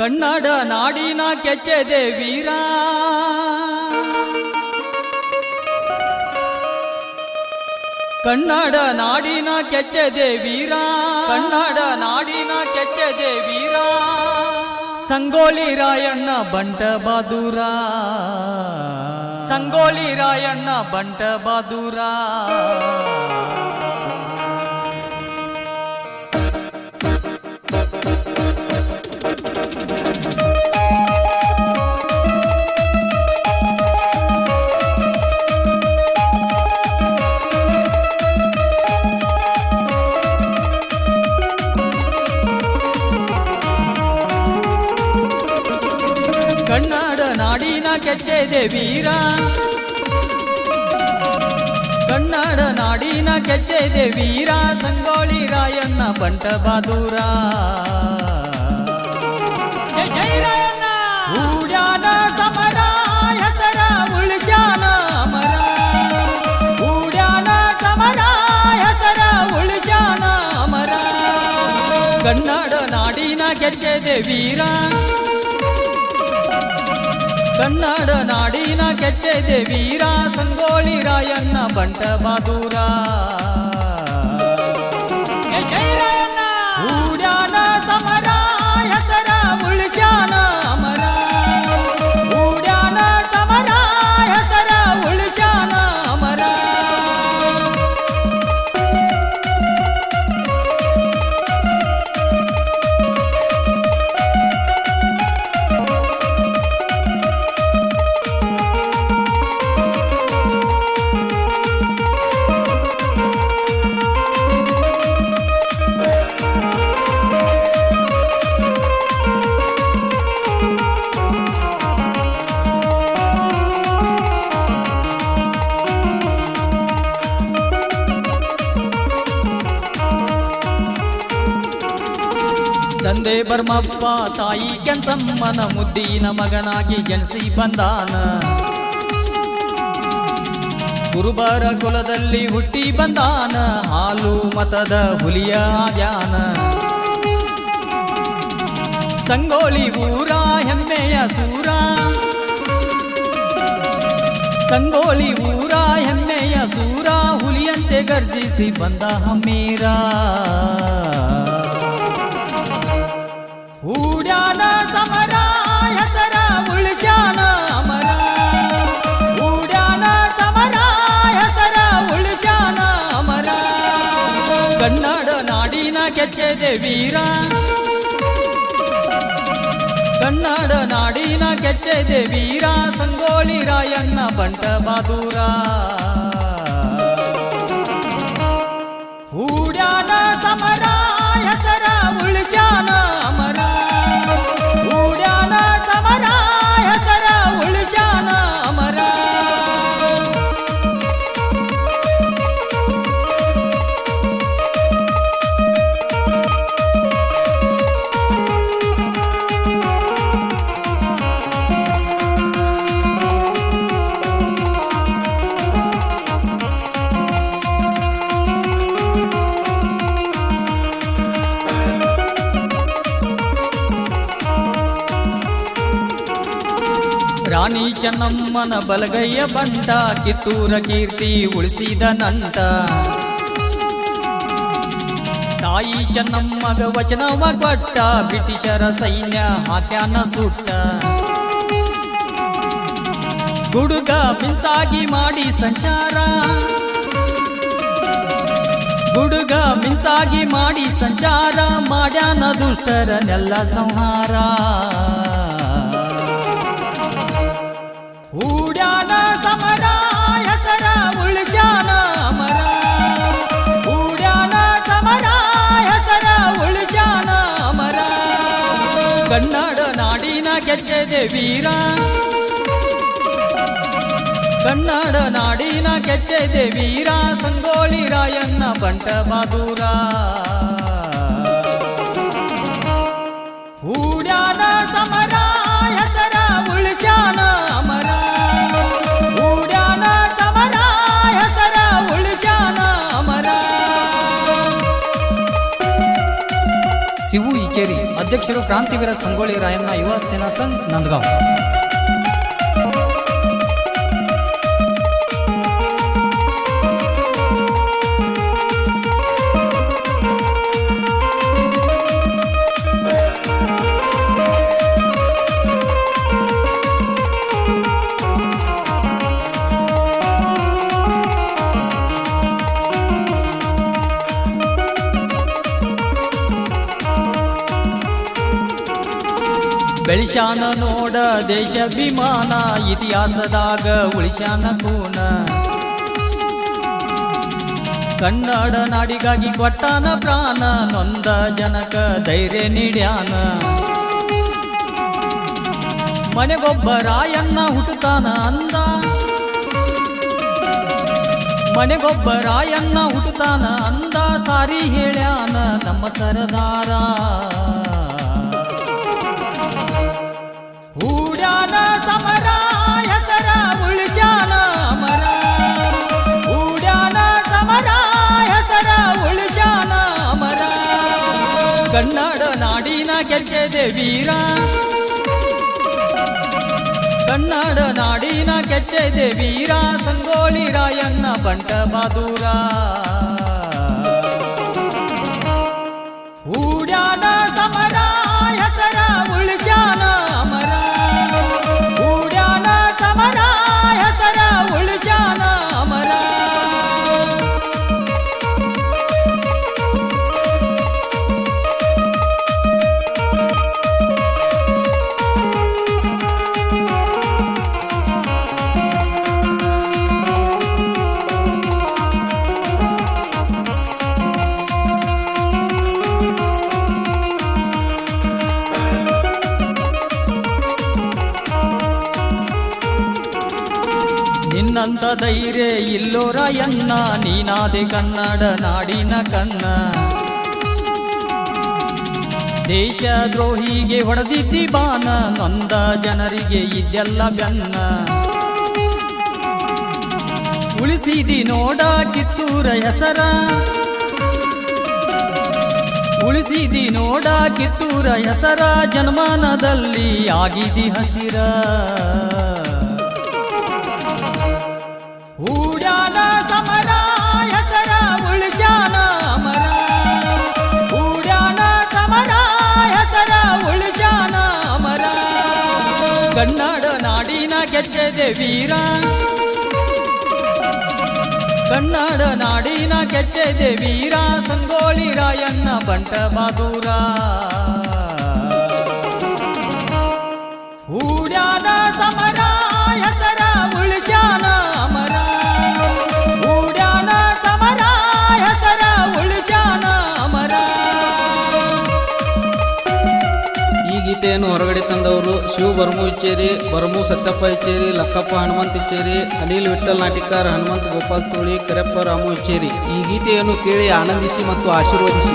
ಕನ್ನಡ ನಾಡಿನ ಕೆಚ್ಚೆದೆ ವೀರ. ಕನ್ನಡ ನಾಡಿನ ಕೆಚ್ಚೆದೆ ವೀರ. ಕನ್ನಡ ನಾಡಿನ ಕೆಚ್ಚೆದೆ ವೀರ. ಸಂಗೋಲಿ ರಾಯಣ್ಣ ಬಂಟ ಬಹಾದೂರ ಸಂಗೋಲಿ ರಾಯಣ್ಣ ಬಂಟ ಬಹಾದೂರ ಕನ್ನಡ ನಾಡಿನ ಕೆಚ್ಚೆದೆ ವೀರ ಕನ್ನಡ ನಾಡಿನ ಕೆಚ್ಚೆದೆ ವೀರ ಸಂಗೋಳಿ ರಾಯಣ್ಣ ಬಂಟ ಬಹದೂರ ಊಡ್ಯಾನ ಸಮರ ಹೆಸರ ಉಳಿಸ್ಯಾನ ಅಮರ. ಊಡ್ಯಾನ ಸಮರ ಹೆಸರ ಉಳಿಸ್ಯಾನ ಅಮರ. ಕನ್ನಡ ನಾಡಿನ ಕೆಚ್ಚೆದೆ ವೀರ ಕನ್ನಡ ನಾಡಿನ ಕೆಚ್ಚೆದೆ ವೀರ ಸಂಗೋಳಿ ರಾಯಣ್ಣ ಬಂಟ ಬಹಾದೂರ ತಂದೆ ಬರ್ಮಪ್ಪ, ತಾಯಿ ಕೆಂತಮ್ಮನ, ಮುದ್ದಿನ ಮಗನಾಗಿ ಜನಿಸಿ ಬಂದಾನ. ಕುರುಬರ ಕುಲದಲ್ಲಿ ಹುಟ್ಟಿ ಬಂದಾನ, ಹಾಲು ಮತದ ಹುಲಿಯ ಧ್ಯಾನ. ಸಂಗೋಳಿ ಊರ ಹೆಮ್ಮೆಯ ಸೂರ. ಸಂಗೋಳಿ ಊರ ಹೆಮ್ಮೆಯ ಸೂರ ಹುಲಿಯಂತೆ ಗರ್ಜಿಸಿ ಬಂದ ಹಮ್ಮೀರ ವೀರ. ಕನ್ನಡ ನಾಡಿನ ಕೆಚ್ಚೆದೆ ವೀರ ಸಂಗೋಳಿ ರಾಯಣ್ಣ ಬಂಟ ಬಹದೂರ ಹೂಡ್ಯಾನ ಸಮರ ಹೆಸರ ಉಳಿಸ್ಯಾನ ಚೆನ್ನಮ್ಮನ ಬಲಗೈಯ ಬಂಟ, ಕಿತ್ತೂರ ಕೀರ್ತಿ ಉಳಿಸಿದ ನಂತ ತಾಯಿ ಚೆನ್ನಮ್ಮಗ ವಚನವ ಕೊಟ್ಟ ಬ್ರಿಟಿಷರ ಸೈನ್ಯ ಹಾಕ್ಯಾನ ಸುಟ್ಟ. ಗುಡುಗ ಮಿಂಚಾಗಿ ಮಾಡಿ ಸಂಚಾರ. ಗುಡುಗ ಮಿಂಚಾಗಿ ಮಾಡಿ ಸಂಚಾರ, ಮಾಡ್ಯಾನ ದುಷ್ಟರನೆಲ್ಲ ಸಂಹಾರ. ಸಮರ ಅಮರ. ಸಮರ ಅಮರ. ಕನ್ನಡ ನಾಡಿನ ಕೆಚ್ಚೆದೆ ವೀರ. ಕನ್ನಡ ನಾಡಿನ ಕೆಚ್ಚೆದೆ ವೀರ. ಸಂಗೋಳಿ ರಾಯಣ್ಣ ಬಂಟ ಬಹಾದೂರ ಊಡ್ಯಾನ ಸಮರ ಈ ಇಚೇರಿ ಅಧ್ಯಕ್ಷರು ಕ್ರಾಂತಿವೀರ ಸಂಗೊಳ್ಳಿ ರಾಯಣ್ಣ ಯುವ ಸೇನಾ ಸಂಘ್ ನಂದಗಾಂವ್. ಬೆಳಿಶಾನ ನೋಡ ದೇಶಾಭಿಮಾನ, ಇತಿಹಾಸದಾಗ ಉಳಿಶಾನ ಕೂನ ಕನ್ನಡ ನಾಡಿಗಾಗಿ ಕೊಟ್ಟಾನ ಪ್ರಾಣ, ನೊಂದ ಜನಕ ಧೈರ್ಯ ನೀಡ್ಯಾನ. ಮನೆಗೊಬ್ಬ ರಾಯಣ್ಣ ಹುಟ್ಟುತ್ತಾನ ಅಂದ. ಮನೆಗೊಬ್ಬ ರಾಯಣ್ಣ ಹುಟ್ಟುತ್ತಾನ ಅಂದ, ಸಾರಿ ಹೇಳ್ಯಾನ ನಮ್ಮ ಸರದಾರ. ಹೂಡ್ಯಾನ ಸಮರ ಹೆಸರ ಉಳಿಸ್ಯಾನ ಅಮರ ಹೂಡ್ಯಾನ ಸಮರ ಹೆಸರ ಉಳಿಸ್ಯಾನ ಅಮರ ಕನ್ನಡ ನಾಡಿನ ಕೆಚ್ಚೆದೆ ವೀರ ಕನ್ನಡ ನಾಡಿನ ಕೆಚ್ಚೆದೆ ವೀರ ಸಂಗೋಳಿ ರಾಯಣ್ಣ ಬಂಟ ಬಹಾದೂರ ಹೂಡ್ಯಾನ ಸಮರ ಧೈರ್ಯ ಇಲ್ಲೋರ ಎನ್ನ ನೀನಾದೆ ಕನ್ನಡ ನಾಡಿನ ಕನ್ನ ದೇಶ ದ್ರೋಹಿಗೆ ಹೊಡೆದಿದ್ದಿ ಬಾನ ನೊಂದ ಜನರಿಗೆ ಇದೆಲ್ಲ ಬೆನ್ನ. ಉಳಿಸಿದಿ ನೋಡ ಕಿತ್ತೂರ ಹೆಸರ. ಉಳಿಸಿದಿ ನೋಡ ಕಿತ್ತೂರ ಹೆಸರ, ಜನ್ಮಾನದಲ್ಲಿ ಆಗಿದಿ ಹಸಿರ. ಹೂಡ್ಯಾನ ಸಮರ, ಹೆಸರ ಉಳಿಸ್ಯಾನ ಅಮರ ಹೂಡ್ಯಾನ ಸಮರ, ಹೆಸರ ಉಳಿಸ್ಯಾನ ಅಮರ ಕನ್ನಡ ನಾಡಿನ ಕೆಚ್ಚೆದೆ ವೀರ. ಕನ್ನಡ ನಾಡಿನ ಕೆಚ್ಚೆದೆ ವೀರ. ಸಂಗೋಳಿ ರಾಯಣ್ಣ ಬಂಟ ಗೀತೆಯನ್ನು ಹೊರಗಡೆ ತಂದವರು ಶಿವ ಬರ್ಮು ಇಚ್ಚೇರಿ, ಬರ್ಮು ಸತ್ಯಪ್ಪ ಇಚ್ಚೇರಿ, ಲಕ್ಕಪ್ಪ ಹನುಮಂತ್ ಇಚ್ಚೇರಿ, ಅನಿಲ್ ವಿಠಲ್ ನಾಟಿಕಾರ, ಹನುಮಂತ್ ಗೋಪಾಲ್ ತೋಳಿ, ಕರೆಪ್ಪ ರಾಮು ಇಚ್ಚೇರಿ. ಈ ಗೀತೆಯನ್ನು ಕೇಳಿ ಆನಂದಿಸಿ ಮತ್ತು ಆಶೀರ್ವದಿಸಿ.